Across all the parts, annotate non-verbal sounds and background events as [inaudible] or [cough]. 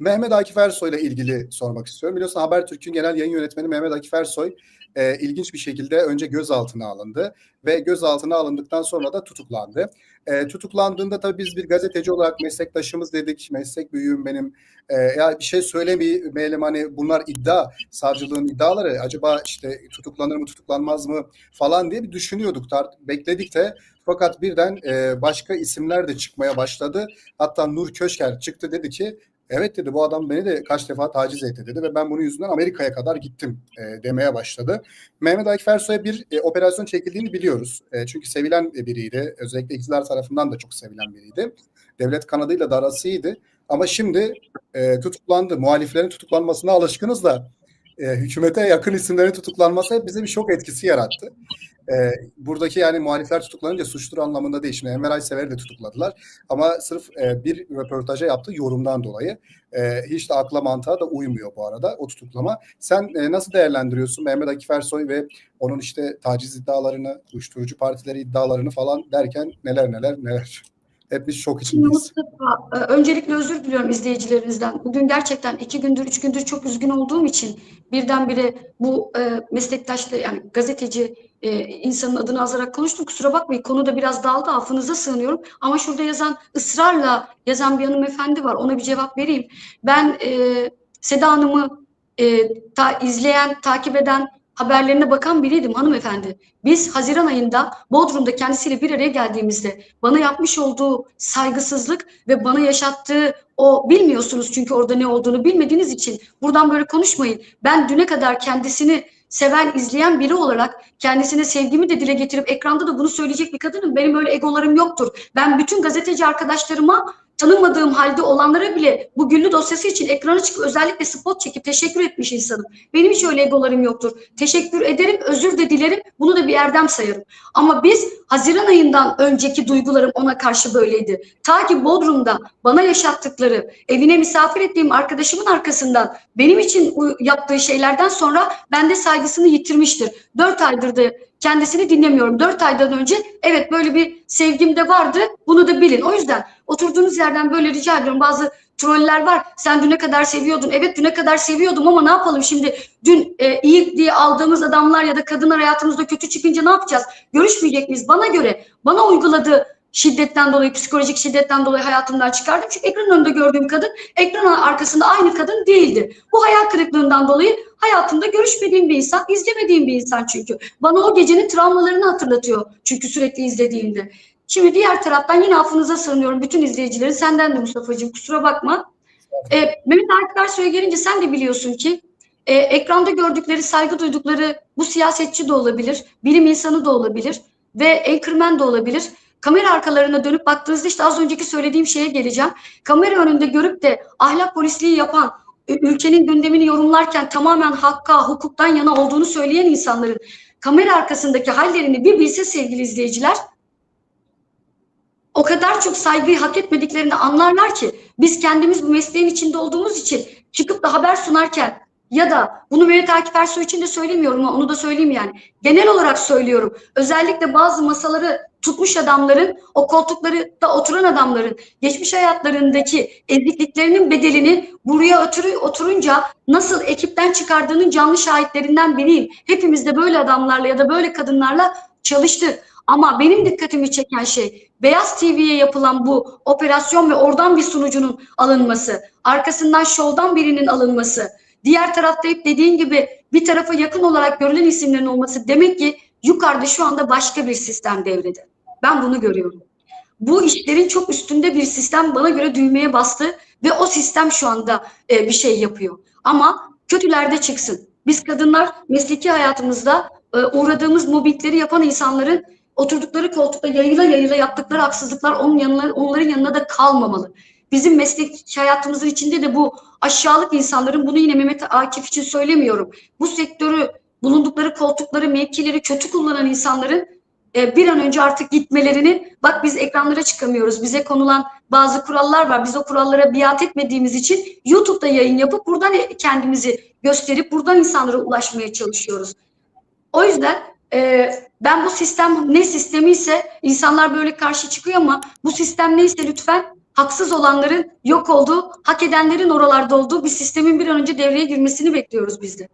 Mehmet Akif Ersoy ile ilgili sormak istiyorum. Biliyorsun Habertürk'ün genel yayın yönetmeni Mehmet Akif Ersoy e, ilginç bir şekilde önce gözaltına alındı ve gözaltına alındıktan sonra da tutuklandı. E, tutuklandığında tabii biz bir gazeteci olarak meslektaşımız dedik, meslek büyüğüm benim. E, ya bir şey söylemeyelim hani bunlar iddia, savcılığın iddiaları acaba işte tutuklanır mı tutuklanmaz mı falan diye bir düşünüyorduk, tar- bekledik de fakat birden e, başka isimler de çıkmaya başladı. Hatta Nur Köşker çıktı dedi ki Evet dedi bu adam beni de kaç defa taciz etti dedi ve ben bunun yüzünden Amerika'ya kadar gittim e, demeye başladı. Mehmet Akif Ersoy'a bir e, operasyon çekildiğini biliyoruz. E, çünkü sevilen biriydi. Özellikle iktidar tarafından da çok sevilen biriydi. Devlet kanadıyla da arası. Ama şimdi e, tutuklandı. Muhaliflerin tutuklanmasına alışkınız da e, hükümete yakın isimlerin tutuklanması bize bir şok etkisi yarattı. E, buradaki yani muhalifler tutuklanınca suçtur anlamında değil. Şimdi Enver Aysever'i de tutukladılar. Ama sırf e, bir röportaja yaptığı yorumdan dolayı e, hiç de akla mantığa da uymuyor bu arada o tutuklama. Sen e, nasıl değerlendiriyorsun Mehmet Akif Ersoy ve onun işte taciz iddialarını, uyuşturucu partileri iddialarını falan derken neler neler neler. Hepimiz şok Şimdi içindeyiz. Mustafa, e, öncelikle özür diliyorum izleyicilerimizden. Bugün gerçekten iki gündür, üç gündür çok üzgün olduğum için birdenbire bu e, meslektaşlı yani gazeteci e, insanın adını azarak konuştum. Kusura bakmayın konu da biraz daldı. Affınıza sığınıyorum. Ama şurada yazan ısrarla yazan bir hanımefendi var. Ona bir cevap vereyim. Ben e, Seda Hanım'ı e, ta, izleyen, takip eden haberlerine bakan biriydim hanımefendi. Biz Haziran ayında Bodrum'da kendisiyle bir araya geldiğimizde bana yapmış olduğu saygısızlık ve bana yaşattığı o bilmiyorsunuz çünkü orada ne olduğunu bilmediğiniz için buradan böyle konuşmayın. Ben düne kadar kendisini seven, izleyen biri olarak kendisine sevgimi de dile getirip ekranda da bunu söyleyecek bir kadınım. Benim öyle egolarım yoktur. Ben bütün gazeteci arkadaşlarıma tanımadığım halde olanlara bile bu güllü dosyası için ekrana çıkıp özellikle spot çekip teşekkür etmiş insanım. Benim hiç öyle egolarım yoktur. Teşekkür ederim, özür de dilerim. Bunu da bir erdem sayarım. Ama biz Haziran ayından önceki duygularım ona karşı böyleydi. Ta ki Bodrum'da bana yaşattıkları, evine misafir ettiğim arkadaşımın arkasından benim için yaptığı şeylerden sonra bende saygısını yitirmiştir. Dört aydır da kendisini dinlemiyorum. Dört aydan önce evet böyle bir sevgim de vardı. Bunu da bilin. O yüzden oturduğunuz yerden böyle rica ediyorum. Bazı troller var. Sen düne kadar seviyordun. Evet düne kadar seviyordum ama ne yapalım şimdi? Dün e, iyi diye aldığımız adamlar ya da kadınlar hayatımızda kötü çıkınca ne yapacağız? Görüşmeyecek miyiz? Bana göre bana uyguladığı şiddetten dolayı, psikolojik şiddetten dolayı hayatımdan çıkardım. Çünkü ekran önünde gördüğüm kadın, ekran arkasında aynı kadın değildi. Bu hayal kırıklığından dolayı hayatımda görüşmediğim bir insan, izlemediğim bir insan çünkü. Bana o gecenin travmalarını hatırlatıyor çünkü sürekli izlediğimde. Şimdi diğer taraftan yine affınıza sığınıyorum bütün izleyicilerin. Senden de Mustafa'cığım kusura bakma. Ee, Mehmet Akif Ersoy'a gelince sen de biliyorsun ki e, ekranda gördükleri, saygı duydukları bu siyasetçi de olabilir, bilim insanı da olabilir ve anchorman da olabilir kamera arkalarına dönüp baktığınızda işte az önceki söylediğim şeye geleceğim. Kamera önünde görüp de ahlak polisliği yapan, ülkenin gündemini yorumlarken tamamen hakka, hukuktan yana olduğunu söyleyen insanların kamera arkasındaki hallerini bir bilse sevgili izleyiciler o kadar çok saygıyı hak etmediklerini anlarlar ki biz kendimiz bu mesleğin içinde olduğumuz için çıkıp da haber sunarken ya da bunu Mehmet Akif Ersoy için de söylemiyorum ama onu da söyleyeyim yani. Genel olarak söylüyorum. Özellikle bazı masaları tutmuş adamların, o koltukları da oturan adamların geçmiş hayatlarındaki ezikliklerinin bedelini buraya otur oturunca nasıl ekipten çıkardığının canlı şahitlerinden biriyim. Hepimiz de böyle adamlarla ya da böyle kadınlarla çalıştık. Ama benim dikkatimi çeken şey Beyaz TV'ye yapılan bu operasyon ve oradan bir sunucunun alınması, arkasından şovdan birinin alınması, diğer tarafta hep dediğin gibi bir tarafa yakın olarak görülen isimlerin olması demek ki yukarıda şu anda başka bir sistem devrede. Ben bunu görüyorum. Bu işlerin çok üstünde bir sistem bana göre düğmeye bastı ve o sistem şu anda e, bir şey yapıyor. Ama kötülerde çıksın. Biz kadınlar mesleki hayatımızda e, uğradığımız mobbingleri yapan insanların oturdukları koltukta yayıla yayıla yaptıkları haksızlıklar onun yanına, onların yanına da kalmamalı. Bizim meslek hayatımızın içinde de bu aşağılık insanların bunu yine Mehmet Akif için söylemiyorum. Bu sektörü bulundukları koltukları, mevkileri kötü kullanan insanların e, bir an önce artık gitmelerini bak biz ekranlara çıkamıyoruz. Bize konulan bazı kurallar var. Biz o kurallara biat etmediğimiz için YouTube'da yayın yapıp buradan kendimizi gösterip buradan insanlara ulaşmaya çalışıyoruz. O yüzden e, ben bu sistem ne sistemi ise insanlar böyle karşı çıkıyor ama bu sistem neyse lütfen haksız olanların yok olduğu, hak edenlerin oralarda olduğu bir sistemin bir an önce devreye girmesini bekliyoruz biz de.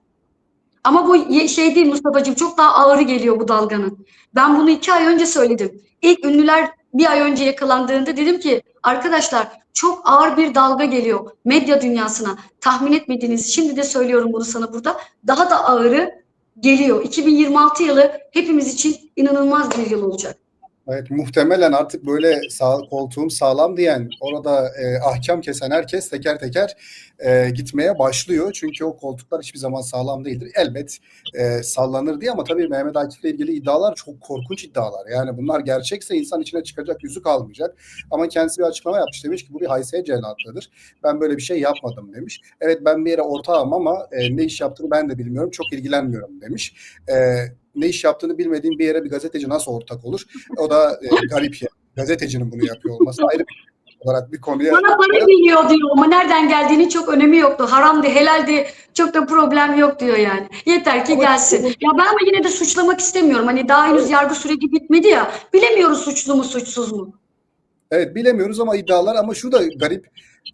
Ama bu şey değil Mustafa'cığım çok daha ağırı geliyor bu dalganın. Ben bunu iki ay önce söyledim. İlk ünlüler bir ay önce yakalandığında dedim ki arkadaşlar çok ağır bir dalga geliyor medya dünyasına. Tahmin etmediğiniz şimdi de söylüyorum bunu sana burada. Daha da ağırı geliyor. 2026 yılı hepimiz için inanılmaz bir yıl olacak. Evet, muhtemelen artık böyle sağ, koltuğum sağlam diyen, orada e, ahkam kesen herkes teker teker e, gitmeye başlıyor. Çünkü o koltuklar hiçbir zaman sağlam değildir. Elbet e, sallanır diye ama tabii Mehmet Akif'le ilgili iddialar çok korkunç iddialar. Yani bunlar gerçekse insan içine çıkacak yüzü kalmayacak. Ama kendisi bir açıklama yapmış. Demiş ki bu bir haysiyet cellatlığıdır. Ben böyle bir şey yapmadım demiş. Evet ben bir yere ortağım ama e, ne iş yaptığını ben de bilmiyorum. Çok ilgilenmiyorum demiş. E, ne iş yaptığını bilmediğin bir yere bir gazeteci nasıl ortak olur? O da e, [laughs] garip ya. Gazetecinin bunu yapıyor olması ayrı bir olarak bir konuya. Bana para geliyor diyor ama nereden geldiğini çok önemi yoktu. Haramdı, helaldi çok da problem yok diyor yani. Yeter ki Ama- gelsin. Ya ben ama yine de suçlamak istemiyorum. Hani daha henüz yargı süreci bitmedi ya. Bilemiyoruz suçlu mu suçsuz mu. Evet bilemiyoruz ama iddialar ama şu da garip.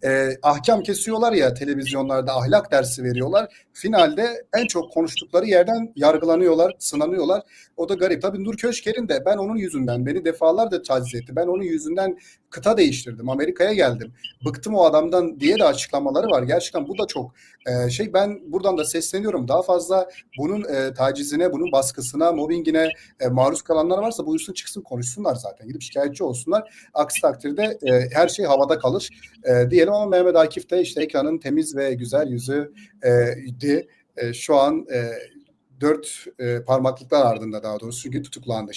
E, ahkam kesiyorlar ya televizyonlarda ahlak dersi veriyorlar. Finalde en çok konuştukları yerden yargılanıyorlar, sınanıyorlar. O da garip. Tabii Nur Köşker'in de ben onun yüzünden beni defalarca taciz etti. Ben onun yüzünden kıta değiştirdim. Amerika'ya geldim. Bıktım o adamdan diye de açıklamaları var. Gerçekten bu da çok e, şey. Ben buradan da sesleniyorum. Daha fazla bunun e, tacizine, bunun baskısına, mobbingine e, maruz kalanlar varsa buyursun çıksın konuşsunlar zaten. Gidip şikayetçi olsunlar. Aksi takdirde e, her şey havada kalır e, diyelim ama Mehmet Akif de işte ekranın temiz ve güzel yüzü e, idi. E, şu an e, dört e, parmaklıklar ardında daha doğrusu çünkü tutuklandı.